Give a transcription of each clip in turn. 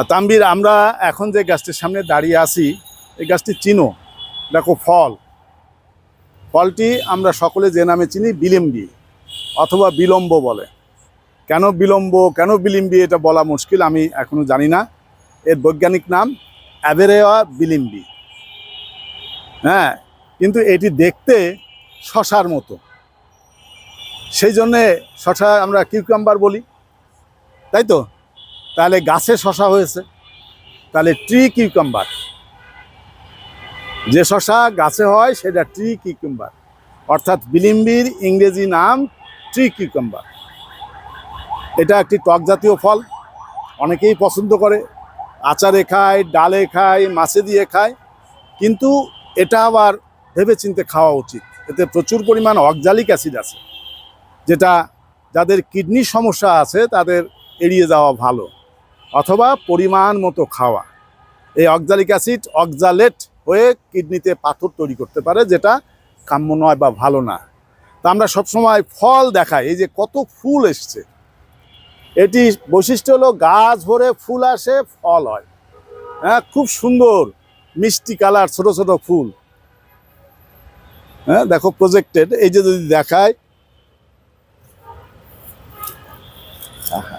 তাম্বির আমরা এখন যে গাছটির সামনে দাঁড়িয়ে আছি, এই গাছটি চিনো? দেখো ফল। ফলটি আমরা সকলে যে নামে চিনি, বিলিম্বি, অথবা বিলম্ব বলে। কেন বিলম্ব, কেন বিলিম্বি এটা বলা মুশকিল, আমি এখনও জানি না। এর বৈজ্ঞানিক নাম অ্যাভেরেয়া বিলিম্বি। হ্যাঁ কিন্তু এটি দেখতে শশার মতো। সেই জন্যে শশা আমরা কিউকাম্বার বলি। তাই তো? তাহলে গাছে শশা হয়েছে, তাহলে ট্রি কিউকাম্বার যে শশা গাছে হয়, সেটা ট্রি কিউকাম্বার অর্থাৎ বিলিম্বির ইংরেজি নাম ট্রি কিউকাম্বার এটা একটি টক জাতীয় ফল, অনেকেই পছন্দ করে। আচারে খায়, ডালে খায়, মাছে দিয়ে খায়। কিন্তু এটা আবার ভেবেচিন্তে খাওয়া উচিত। এতে প্রচুর পরিমাণ অকজালিক অ্যাসিড আছে, যেটা যাদের কিডনির সমস্যা আছে, তাদের এড়িয়ে যাওয়া ভালো। অথবা পরিমাণ মতো খাওয়া। এই অক্সালিক অ্যাসিড অক্সালেট হয়ে কিডনিতে পাথর তৈরি করতে পারে, যেটা কাম্য নয় বা ভালো না। তা আমরা সবসময় ফল দেখাই, এই যে কত ফুল এসছে। এটি বৈশিষ্ট্য হলো গাছ ভরে ফুল আসে, ফল হয়। হ্যাঁ খুব সুন্দর মিষ্টি কালার, ছোট ছোট ফুল। হ্যাঁ দেখো প্রজেক্টেড এই যে যদি দেখায় আহা।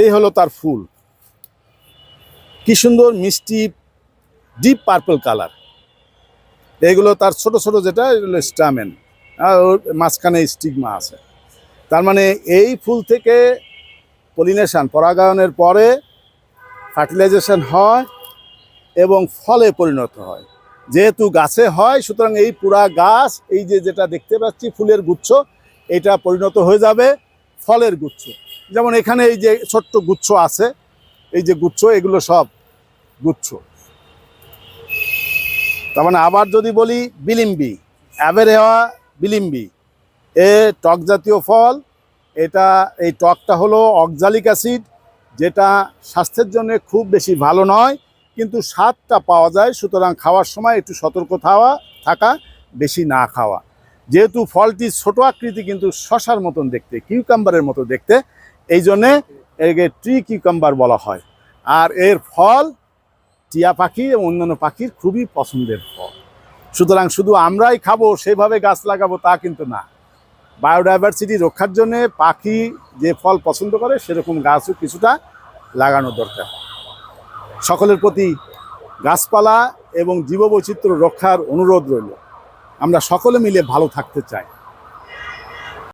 এই হলো তার ফুল। কি সুন্দর মিষ্টি ডিপ পার্পল কালার এগুলো তার ছোট ছোট যেটা, এগুলো স্টামেন। আর ওর মাঝখানে স্টিগমা আছে। তার মানে এই ফুল থেকে পলিনেশন পরাগায়নের পরে ফার্টিলাইজেশন হয় এবং ফলে পরিণত হয়। যেহেতু গাছে হয়, সুতরাং এই পুরা গাছ, এই যে যেটা দেখতে পাচ্ছি ফুলের গুচ্ছ, এটা পরিণত হয়ে যাবে ফলের গুচ্ছ। যেমন এখানে এই যে ছোট্ট গুচ্ছ আছে, এই যে গুচ্ছ, এগুলো সব গুচ্ছ। তার মানে আবার যদি বলি বিলিম্বি অ্যাভেরেওয়া বিলিম্বি, এ টক জাতীয় ফল, এটা, এই টকটা হলো অক্সালিক অ্যাসিড, যেটা স্বাস্থ্যের জন্য খুব বেশি ভালো নয়, কিন্তু স্বাদটা পাওয়া যায়, সুতরাং খাওয়ার সময় একটু সতর্ক থাওয়া, থাকা, বেশি না খাওয়া। যেহেতু ফলটি ছোট আকৃতি, কিন্তু শশার মতন দেখতে, কিউকাম্বারের মতো দেখতে এই জন্যে একে ট্রি কিউকাম্বার বলা হয়। আর এর ফল টিয়া পাখি এবং অন্যান্য পাখির খুবই পছন্দের ফল। সুতরাং শুধু আমরাই খাব, সেভাবে গাছ লাগাবো তা কিন্তু না। বায়োডাইভার্সিটি রক্ষার জন্য পাখি যে ফল পছন্দ করে, সেরকম গাছও কিছুটা লাগানো দরকার। সকলের প্রতি গাছপালা এবং জীববৈচিত্র্য রক্ষার অনুরোধ রইল। আমরা সকলে মিলে ভালো থাকতে চাই।